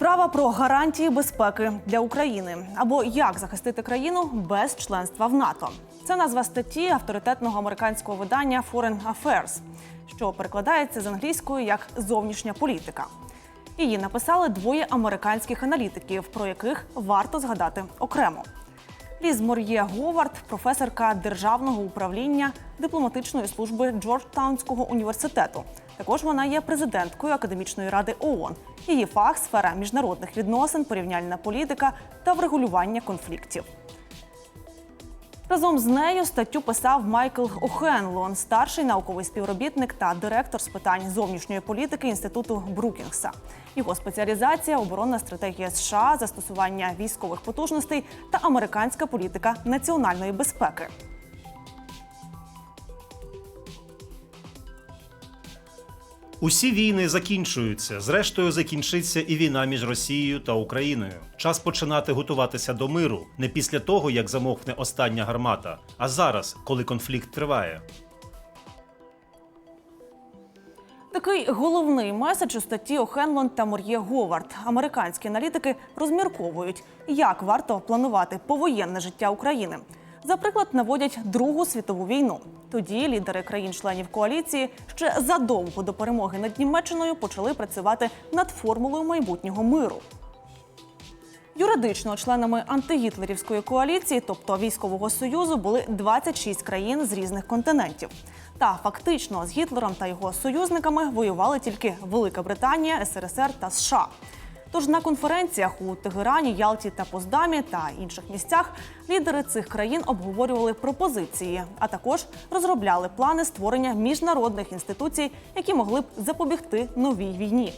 Справа про гарантії безпеки для України або як захистити країну без членства в НАТО. Це назва статті авторитетного американського видання Foreign Affairs, що перекладається з англійської як зовнішня політика. Її написали двоє американських аналітиків, про яких варто згадати окремо. Ліз Мор'є Говард, професорка державного управління дипломатичної служби Джорджтаунського університету. Також вона є президенткою академічної ради ООН. Її фах сфера міжнародних відносин, порівняльна політика та врегулювання конфліктів. Разом з нею статтю писав Майкл Охенлон, старший науковий співробітник та директор з питань зовнішньої політики інституту Брукінгса. Його спеціалізація оборонна стратегія США, застосування військових потужностей та американська політика національної безпеки. Усі війни закінчуються. Зрештою, закінчиться і війна між Росією та Україною. Час починати готуватися до миру не після того, як замовкне остання гармата, а зараз, коли конфлікт триває. Такий головний меседж у статті Охенлон та Мор'є Говард. Американські аналітики розмірковують, як варто планувати повоєнне життя України. За приклад наводять Другу світову війну. Тоді лідери країн-членів коаліції ще задовго до перемоги над Німеччиною почали працювати над формулою майбутнього миру. Юридично членами антигітлерівської коаліції, тобто військового союзу, були 26 країн з різних континентів. Та фактично з Гітлером та його союзниками воювали тільки Велика Британія, СРСР та США. Тож на конференціях у Тегерані, Ялті та Поздамі та інших місцях лідери цих країн обговорювали пропозиції, а також розробляли плани створення міжнародних інституцій, які могли б запобігти новій війні.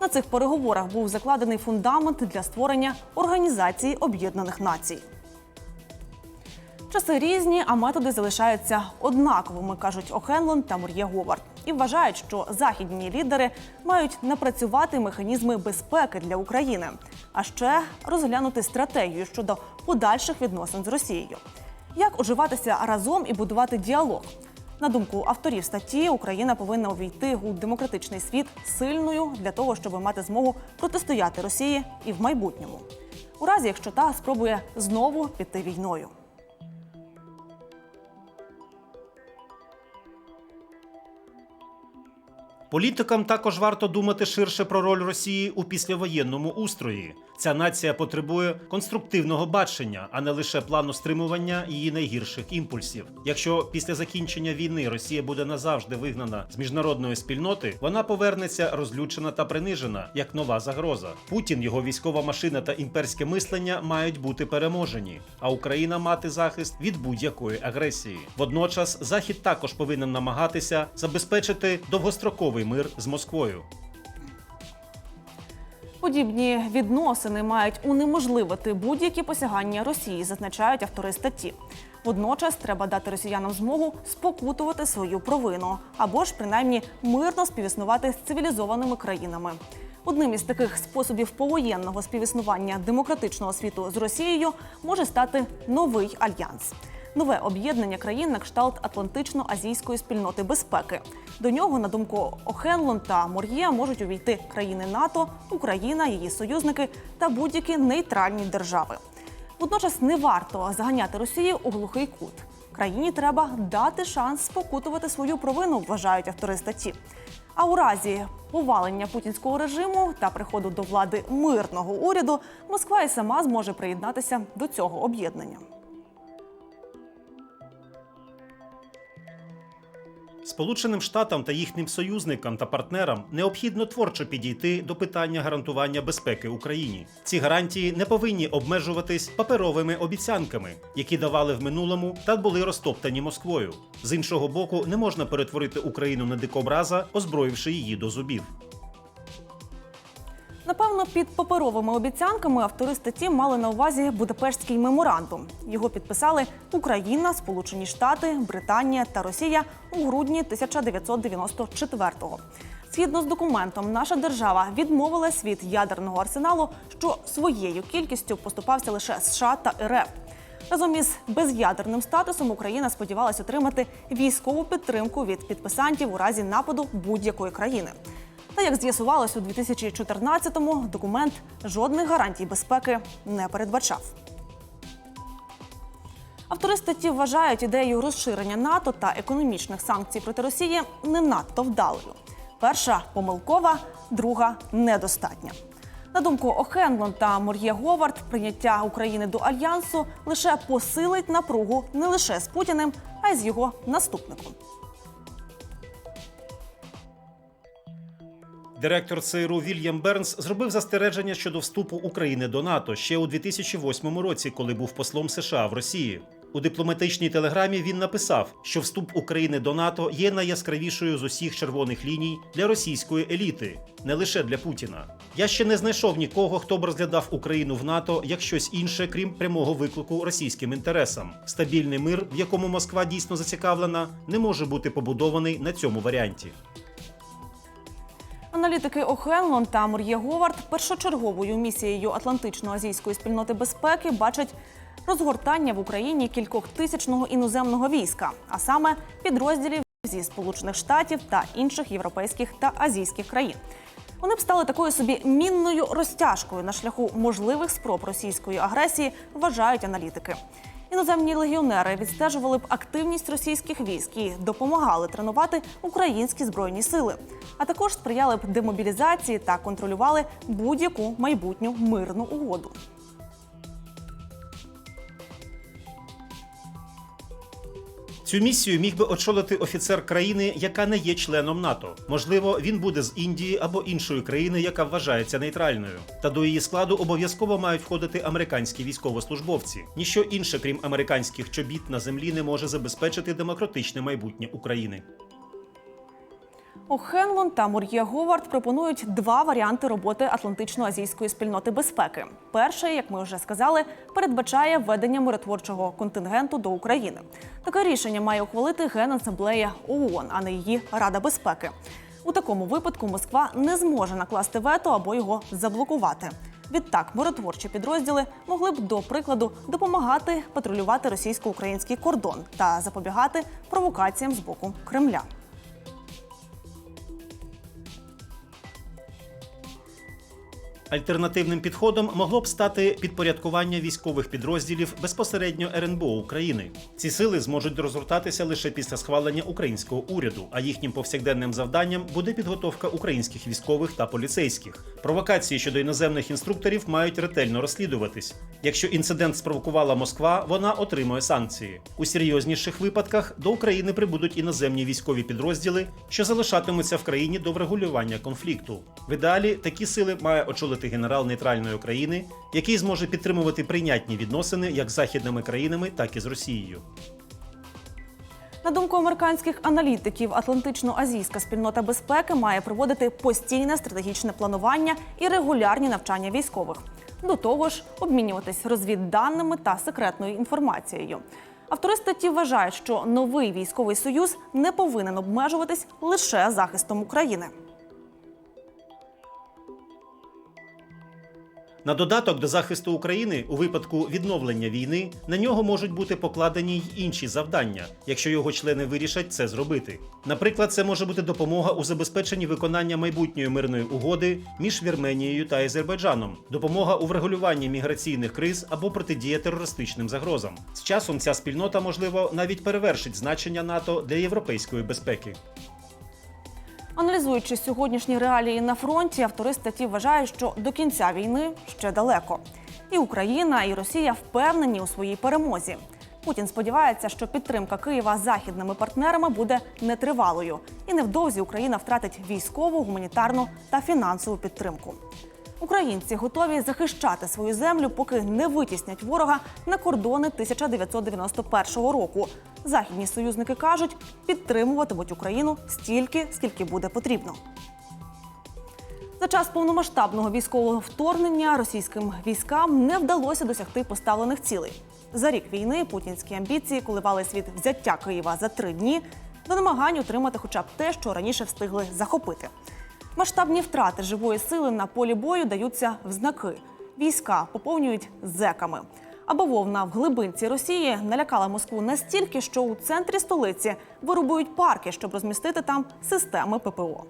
На цих переговорах був закладений фундамент для створення Організації Об'єднаних Націй. Часи різні, а методи залишаються однаковими, кажуть Охенлон та Мур'є Говард. І вважають, що західні лідери мають напрацювати механізми безпеки для України, а ще розглянути стратегію щодо подальших відносин з Росією. Як уживатися разом і будувати діалог? На думку авторів статті, Україна повинна увійти у демократичний світ сильною для того, щоб мати змогу протистояти Росії і в майбутньому, у разі якщо та спробує знову піти війною. Політикам також варто думати ширше про роль Росії у післявоєнному устрої. Ця нація потребує конструктивного бачення, а не лише плану стримування її найгірших імпульсів. Якщо після закінчення війни Росія буде назавжди вигнана з міжнародної спільноти, вона повернеться розлючена та принижена як нова загроза. Путін, його військова машина та імперське мислення мають бути переможені, а Україна мати захист від будь-якої агресії. Водночас Захід також повинен намагатися забезпечити довгостроковий мир з Москвою. Подібні відносини мають унеможливити будь-які посягання Росії, зазначають автори статті. Водночас треба дати росіянам змогу спокутувати свою провину або ж принаймні мирно співіснувати з цивілізованими країнами. Одним із таких способів повоєнного співіснування демократичного світу з Росією може стати новий альянс. Нове об'єднання країн на кшталт Атлантично-азійської спільноти безпеки. До нього, на думку Охенлон та Мор'є, можуть увійти країни НАТО, Україна, її союзники та будь-які нейтральні держави. Водночас не варто заганяти Росію у глухий кут. Країні треба дати шанс спокутувати свою провину, вважають автори статті. А у разі повалення путінського режиму та приходу до влади мирного уряду, Москва і сама зможе приєднатися до цього об'єднання. Сполученим Штатам та їхнім союзникам та партнерам необхідно творчо підійти до питання гарантування безпеки Україні. Ці гарантії не повинні обмежуватись паперовими обіцянками, які давали в минулому та були розтоптані Москвою. З іншого боку, не можна перетворити Україну на дикобраза, озброївши її до зубів. Напевно, під паперовими обіцянками автори статті мали на увазі Будапештський меморандум. Його підписали Україна, Сполучені Штати, Британія та Росія у грудні 1994-го. Згідно з документом, наша держава відмовилась від ядерного арсеналу, що своєю кількістю поступався лише США та РФ. Разом із без'ядерним статусом Україна сподівалась отримати військову підтримку від підписантів у разі нападу будь-якої країни. Та як з'ясувалось у 2014-му, документ жодних гарантій безпеки не передбачав. Автори статті вважають ідею розширення НАТО та економічних санкцій проти Росії не надто вдалою. Перша помилкова, друга недостатня. На думку О'Хенлон та Мор'є Говард, прийняття України до альянсу лише посилить напругу не лише з Путіним, а й з його наступником. Директор ЦРУ Вільям Бернс зробив застереження щодо вступу України до НАТО ще у 2008 році, коли був послом США в Росії. У дипломатичній телеграмі він написав, що вступ України до НАТО є найяскравішою з усіх червоних ліній для російської еліти, не лише для Путіна. Я ще не знайшов нікого, хто б розглядав Україну в НАТО як щось інше, крім прямого виклику російським інтересам. Стабільний мир, в якому Москва дійсно зацікавлена, не може бути побудований на цьому варіанті. Аналітики О'Хенлон та Мор'є Говард першочерговою місією Атлантично-азійської спільноти безпеки бачать розгортання в Україні кількох тисячного іноземного війська, а саме підрозділів зі Сполучених Штатів та інших європейських та азійських країн. Вони б стали такою собі мінною розтяжкою на шляху можливих спроб російської агресії, вважають аналітики. Іноземні легіонери відстежували б активність російських військ і допомагали тренувати українські збройні сили, а також сприяли б демобілізації та контролювали будь-яку майбутню мирну угоду. Цю місію міг би очолити офіцер країни, яка не є членом НАТО. Можливо, він буде з Індії або іншої країни, яка вважається нейтральною. Та до її складу обов'язково мають входити американські військовослужбовці. Ніщо інше, крім американських чобіт на землі, не може забезпечити демократичне майбутнє України. О'Хенлон та Мор'є Говард пропонують два варіанти роботи Атлантично-азійської спільноти безпеки. Перший, як ми вже сказали, передбачає введення миротворчого контингенту до України. Таке рішення має ухвалити Генасамблея ООН, а не її Рада безпеки. У такому випадку Москва не зможе накласти вето або його заблокувати. Відтак, миротворчі підрозділи могли б, до прикладу, допомагати патрулювати російсько-український кордон та запобігати провокаціям з боку Кремля. Альтернативним підходом могло б стати підпорядкування військових підрозділів безпосередньо РНБО України. Ці сили зможуть розгортатися лише після схвалення українського уряду, а їхнім повсякденним завданням буде підготовка українських військових та поліцейських. Провокації щодо іноземних інструкторів мають ретельно розслідуватись. Якщо інцидент спровокувала Москва, вона отримує санкції. У серйозніших випадках до України прибудуть іноземні військові підрозділи, що залишатимуться в країні до врегулювання конфлікту. В ідеалі такі сили має очолити генерал нейтральної України, який зможе підтримувати прийнятні відносини як з західними країнами, так і з Росією. На думку американських аналітиків, Атлантично-азійська спільнота безпеки має проводити постійне стратегічне планування і регулярні навчання військових. До того ж, обмінюватись розвідданими та секретною інформацією. Автори статті вважають, що новий військовий союз не повинен обмежуватись лише захистом України. На додаток до захисту України у випадку відновлення війни на нього можуть бути покладені й інші завдання, якщо його члени вирішать це зробити. Наприклад, це може бути допомога у забезпеченні виконання майбутньої мирної угоди між Вірменією та Азербайджаном, допомога у врегулюванні міграційних криз або протидія терористичним загрозам. З часом ця спільнота, можливо, навіть перевершить значення НАТО для європейської безпеки. Аналізуючи сьогоднішні реалії на фронті, автори статті вважають, що до кінця війни ще далеко. І Україна, і Росія впевнені у своїй перемозі. Путін сподівається, що підтримка Києва західними партнерами буде нетривалою, і невдовзі Україна втратить військову, гуманітарну та фінансову підтримку. Українці готові захищати свою землю, поки не витіснять ворога на кордони 1991 року. Західні союзники кажуть, підтримуватимуть Україну стільки, скільки буде потрібно. За час повномасштабного військового вторгнення російським військам не вдалося досягти поставлених цілей. За рік війни путінські амбіції коливались від взяття Києва за три дні до намагань отримати хоча б те, що раніше встигли захопити. Масштабні втрати живої сили на полі бою даються в знаки. Війська поповнюють зеками. А бавовна в глибинці Росії налякала Москву настільки, що у центрі столиці вирубують парки, щоб розмістити там системи ППО.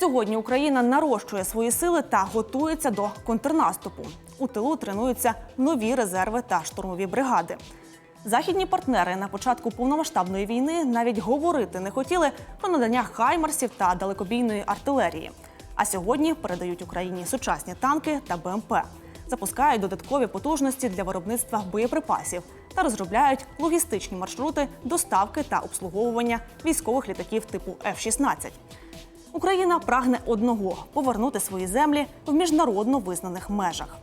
Сьогодні Україна нарощує свої сили та готується до контрнаступу. У тилу тренуються нові резерви та штурмові бригади. Західні партнери на початку повномасштабної війни навіть говорити не хотіли про надання хаймарсів та далекобійної артилерії. А сьогодні передають Україні сучасні танки та БМП, запускають додаткові потужності для виробництва боєприпасів та розробляють логістичні маршрути доставки та обслуговування військових літаків типу F-16. Україна прагне одного повернути свої землі в міжнародно визнаних межах.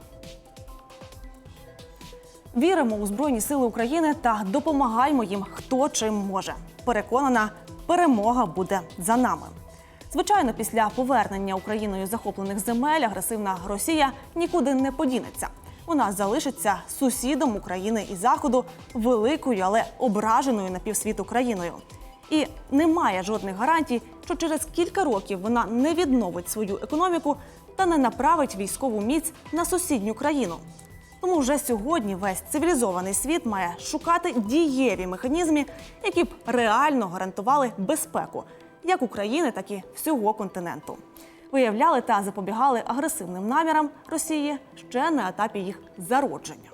Віримо у Збройні Сили України та допомагаємо їм хто чим може. Переконана, перемога буде за нами. Звичайно, після повернення Україною захоплених земель агресивна Росія нікуди не подінеться. Вона залишиться сусідом України і Заходу, великою, але ображеною на півсвіту країною. І немає жодних гарантій, що через кілька років вона не відновить свою економіку та не направить військову міць на сусідню країну. Тому вже сьогодні весь цивілізований світ має шукати дієві механізми, які б реально гарантували безпеку як України, так і всього континенту. Виявляли та запобігали агресивним намірам Росії ще на етапі їх зародження.